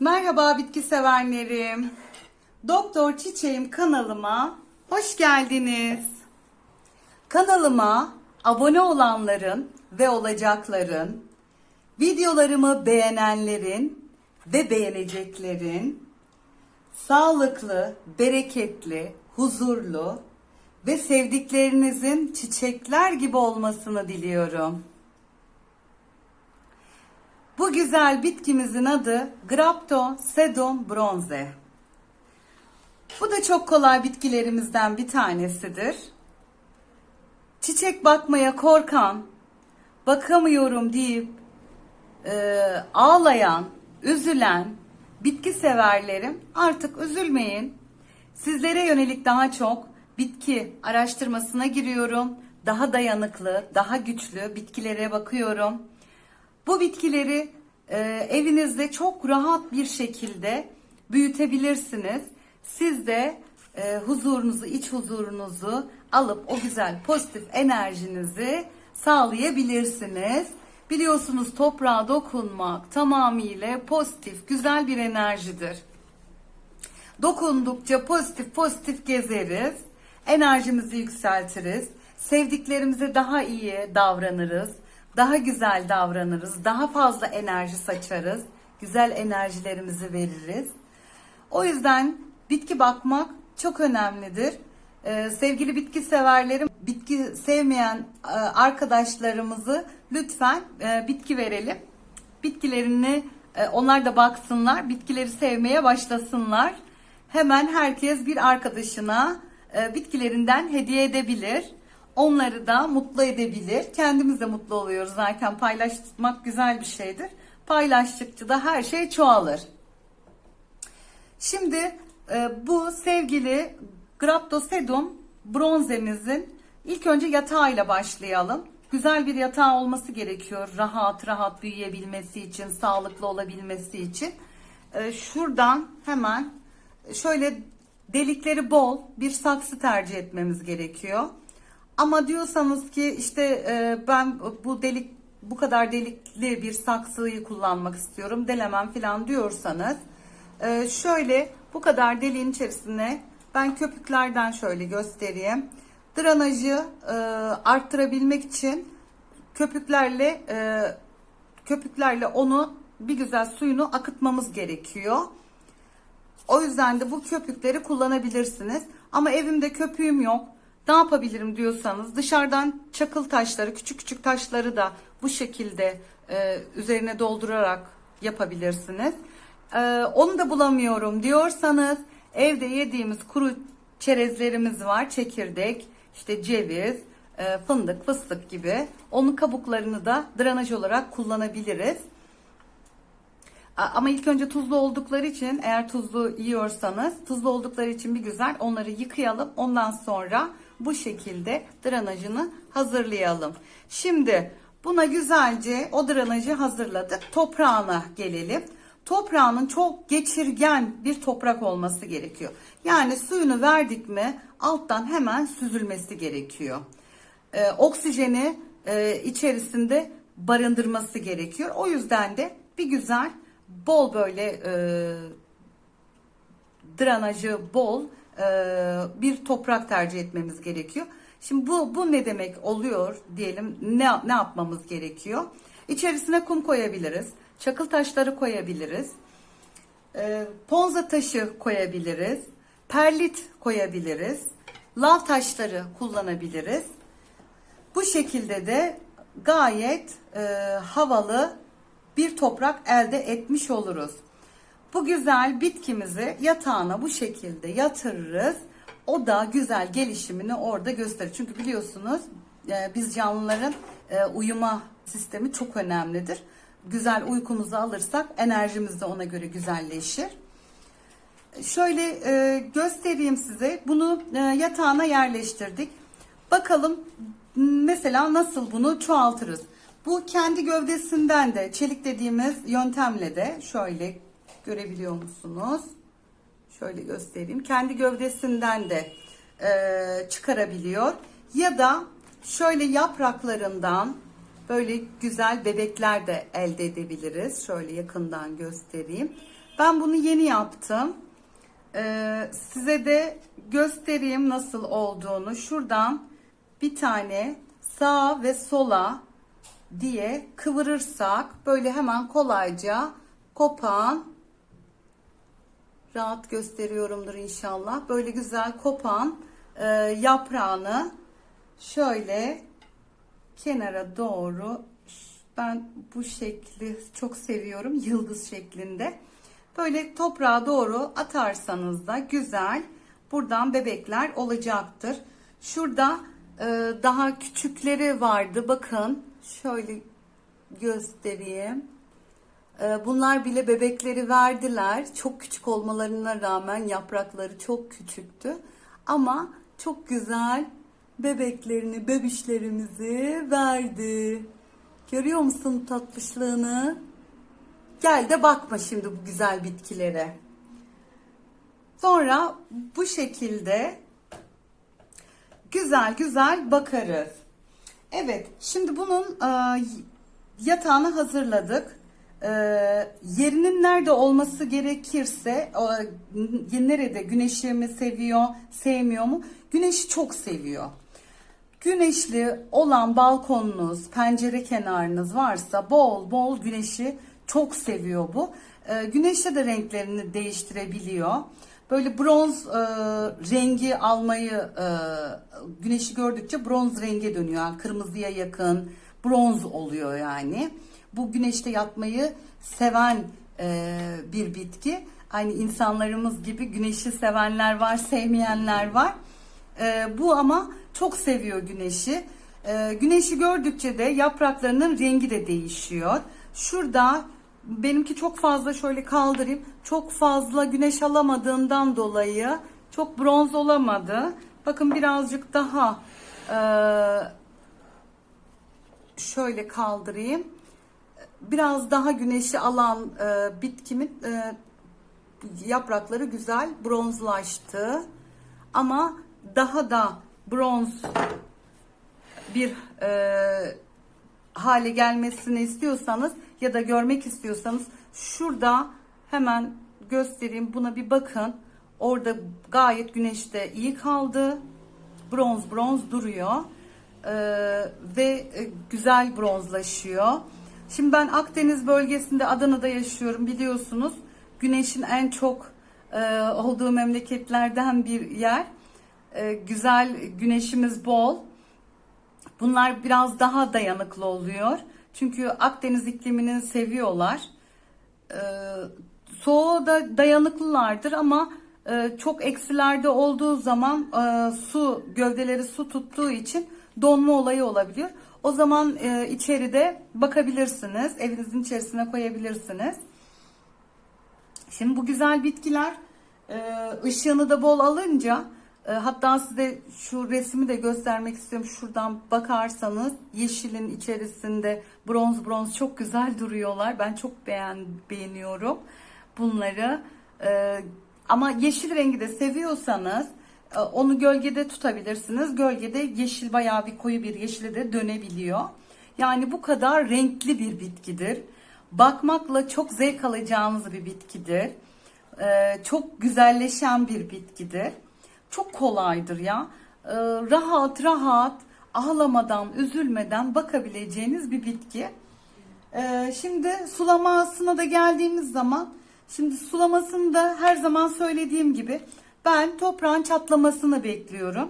Merhaba bitki severlerim. Doktor Çiçeğim kanalıma hoş geldiniz. Kanalıma abone olanların ve olacakların, videolarımı beğenenlerin ve beğeneceklerin sağlıklı, bereketli, huzurlu ve sevdiklerinizin çiçekler gibi olmasını diliyorum. Bu güzel bitkimizin adı Graptosedum bronze. Bu da çok kolay bitkilerimizden bir tanesidir. Çiçek bakmaya korkan, bakamıyorum deyip e, ağlayan, üzülen bitki severlerim artık üzülmeyin. Sizlere yönelik daha çok bitki araştırmasına giriyorum. Daha dayanıklı, daha güçlü bitkilere bakıyorum. Bu bitkileri e, evinizde çok rahat bir şekilde büyütebilirsiniz. Siz de e, huzurunuzu, iç huzurunuzu alıp o güzel pozitif enerjinizi sağlayabilirsiniz. Biliyorsunuz toprağa dokunmak tamamıyla pozitif, güzel bir enerjidir. Dokundukça pozitif pozitif gezeriz. Enerjimizi yükseltiriz. Sevdiklerimize daha iyi davranırız. Daha güzel davranırız. Daha fazla enerji saçarız. Güzel enerjilerimizi veririz. O yüzden bitki bakmak çok önemlidir. Ee, sevgili bitki severlerim, bitki sevmeyen e, arkadaşlarımızı lütfen e, bitki verelim. Bitkilerini e, onlar da baksınlar, bitkileri sevmeye başlasınlar. Hemen herkes bir arkadaşına e, bitkilerinden hediye edebilir. Onları da mutlu edebilir. Kendimiz de mutlu oluyoruz zaten paylaşmak güzel bir şeydir. Paylaştıkça da her şey çoğalır. Şimdi e, bu sevgili Graptosedum bronzemizin ilk önce yatağıyla başlayalım. Güzel bir yatağı olması gerekiyor. Rahat rahat büyüyebilmesi için, sağlıklı olabilmesi için. E, şuradan hemen şöyle delikleri bol bir saksı tercih etmemiz gerekiyor. Ama diyorsanız ki işte e, ben bu delik bu kadar delikli bir saksıyı kullanmak istiyorum delemem falan diyorsanız e, şöyle bu kadar deliğin içerisine ben köpüklerden şöyle göstereyim. Drenajı e, arttırabilmek için köpüklerle e, köpüklerle onu bir güzel suyunu akıtmamız gerekiyor. O yüzden de bu köpükleri kullanabilirsiniz. Ama evimde köpüğüm yok. Ne yapabilirim diyorsanız dışarıdan çakıl taşları, küçük küçük taşları da bu şekilde e, üzerine doldurarak yapabilirsiniz. E, onu da bulamıyorum diyorsanız evde yediğimiz kuru çerezlerimiz var. Çekirdek, işte ceviz, e, fındık, fıstık gibi. Onun kabuklarını da drenaj olarak kullanabiliriz. Ama ilk önce tuzlu oldukları için eğer tuzlu yiyorsanız tuzlu oldukları için bir güzel onları yıkayalım. Ondan sonra bu şekilde drenajını hazırlayalım. Şimdi buna güzelce o drenajı hazırladık. Toprağına gelelim. Toprağının çok geçirgen bir toprak olması gerekiyor. Yani suyunu verdik mi alttan hemen süzülmesi gerekiyor. Ee, oksijeni e, içerisinde barındırması gerekiyor. O yüzden de bir güzel bol böyle e, drenajı bol e, bir toprak tercih etmemiz gerekiyor. Şimdi bu bu ne demek oluyor diyelim ne ne yapmamız gerekiyor? İçerisine kum koyabiliriz, çakıl taşları koyabiliriz, e, ponza taşı koyabiliriz, perlit koyabiliriz, lav taşları kullanabiliriz. Bu şekilde de gayet e, havalı bir toprak elde etmiş oluruz. Bu güzel bitkimizi yatağına bu şekilde yatırırız. O da güzel gelişimini orada gösterir. Çünkü biliyorsunuz e, biz canlıların e, uyuma sistemi çok önemlidir. Güzel uykumuzu alırsak enerjimiz de ona göre güzelleşir. Şöyle e, göstereyim size. Bunu yatağına yerleştirdik. Bakalım mesela nasıl bunu çoğaltırız. Bu kendi gövdesinden de çelik dediğimiz yöntemle de şöyle görebiliyor musunuz? Şöyle göstereyim. Kendi gövdesinden de e, çıkarabiliyor. Ya da şöyle yapraklarından böyle güzel bebekler de elde edebiliriz. Şöyle yakından göstereyim. Ben bunu yeni yaptım. Ee, size de göstereyim nasıl olduğunu. Şuradan bir tane sağa ve sola diye kıvırırsak böyle hemen kolayca kopan rahat gösteriyorumdur inşallah. Böyle güzel kopan e, yaprağını şöyle kenara doğru ben bu şekli çok seviyorum yıldız şeklinde. Böyle toprağa doğru atarsanız da güzel buradan bebekler olacaktır. Şurada e, daha küçükleri vardı bakın şöyle göstereyim. E, bunlar bile bebekleri verdiler. Çok küçük olmalarına rağmen yaprakları çok küçüktü. Ama çok güzel bebeklerini, bebişlerimizi verdi. Görüyor musun tatlışlığını? Gel de bakma şimdi bu güzel bitkilere. Sonra bu şekilde güzel güzel bakarız. Evet, şimdi bunun e, yatağını hazırladık. E, yerinin nerede olması gerekirse, e, nerede güneşi mi seviyor, sevmiyor mu? Güneşi çok seviyor. Güneşli olan balkonunuz, pencere kenarınız varsa bol bol güneşi çok seviyor bu. E, güneşte de renklerini değiştirebiliyor. Böyle bronz e, rengi almayı e, güneşi gördükçe bronz renge dönüyor. Yani kırmızıya yakın bronz oluyor yani. Bu güneşte yatmayı seven e, bir bitki. Aynı insanlarımız gibi güneşi sevenler var, sevmeyenler var. E, bu ama çok seviyor güneşi. E, güneşi gördükçe de yapraklarının rengi de değişiyor. Şurada benimki çok fazla şöyle kaldırayım. Çok fazla güneş alamadığından dolayı çok bronz olamadı. Bakın birazcık daha e, şöyle kaldırayım. Biraz daha güneşi alan e, bitkimin e, yaprakları güzel bronzlaştı. Ama daha da bronz bir e, hale gelmesini istiyorsanız ya da görmek istiyorsanız şurada hemen göstereyim buna bir bakın. Orada gayet güneşte iyi kaldı. Bronz bronz duruyor. Ee, ve e, güzel bronzlaşıyor. Şimdi ben Akdeniz bölgesinde Adana'da yaşıyorum biliyorsunuz. Güneşin en çok e, olduğu memleketlerden bir yer. E, güzel güneşimiz bol. Bunlar biraz daha dayanıklı oluyor. Çünkü Akdeniz iklimini seviyorlar. Ee, soğuğa da dayanıklılardır ama e, çok eksilerde olduğu zaman e, su gövdeleri su tuttuğu için donma olayı olabiliyor. O zaman e, içeride bakabilirsiniz. Evinizin içerisine koyabilirsiniz. Şimdi bu güzel bitkiler e, ışığını da bol alınca e, hatta size şu resmi de göstermek istiyorum. Şuradan bakarsanız yeşilin içerisinde bronz bronz çok güzel duruyorlar. Ben çok beğen beğeniyorum bunları. E, ama yeşil rengi de seviyorsanız onu gölgede tutabilirsiniz. Gölgede yeşil bayağı bir koyu bir yeşile de dönebiliyor. Yani bu kadar renkli bir bitkidir. Bakmakla çok zevk alacağınız bir bitkidir. Çok güzelleşen bir bitkidir çok kolaydır ya. Ee, rahat rahat ağlamadan, üzülmeden bakabileceğiniz bir bitki. Ee, şimdi sulamasına da geldiğimiz zaman, şimdi sulamasını da her zaman söylediğim gibi ben toprağın çatlamasını bekliyorum.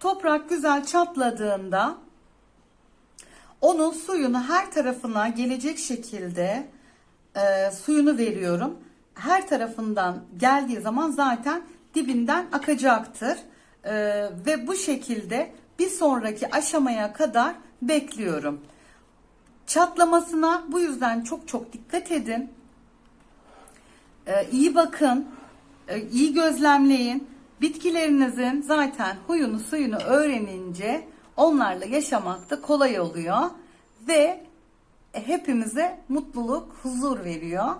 Toprak güzel çatladığında onun suyunu her tarafına gelecek şekilde e, suyunu veriyorum. Her tarafından geldiği zaman zaten dibinden akacaktır. Ee, ve bu şekilde bir sonraki aşamaya kadar bekliyorum. Çatlamasına bu yüzden çok çok dikkat edin. Ee, iyi bakın, iyi gözlemleyin. Bitkilerinizin zaten huyunu suyunu öğrenince onlarla yaşamak da kolay oluyor ve hepimize mutluluk, huzur veriyor.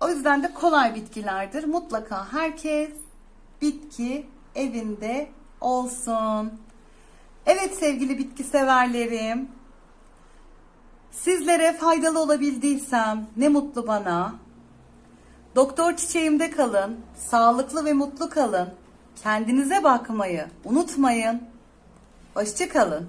O yüzden de kolay bitkilerdir. Mutlaka herkes bitki evinde olsun. Evet sevgili bitki severlerim. Sizlere faydalı olabildiysem ne mutlu bana. Doktor çiçeğimde kalın. Sağlıklı ve mutlu kalın. Kendinize bakmayı unutmayın. Hoşçakalın.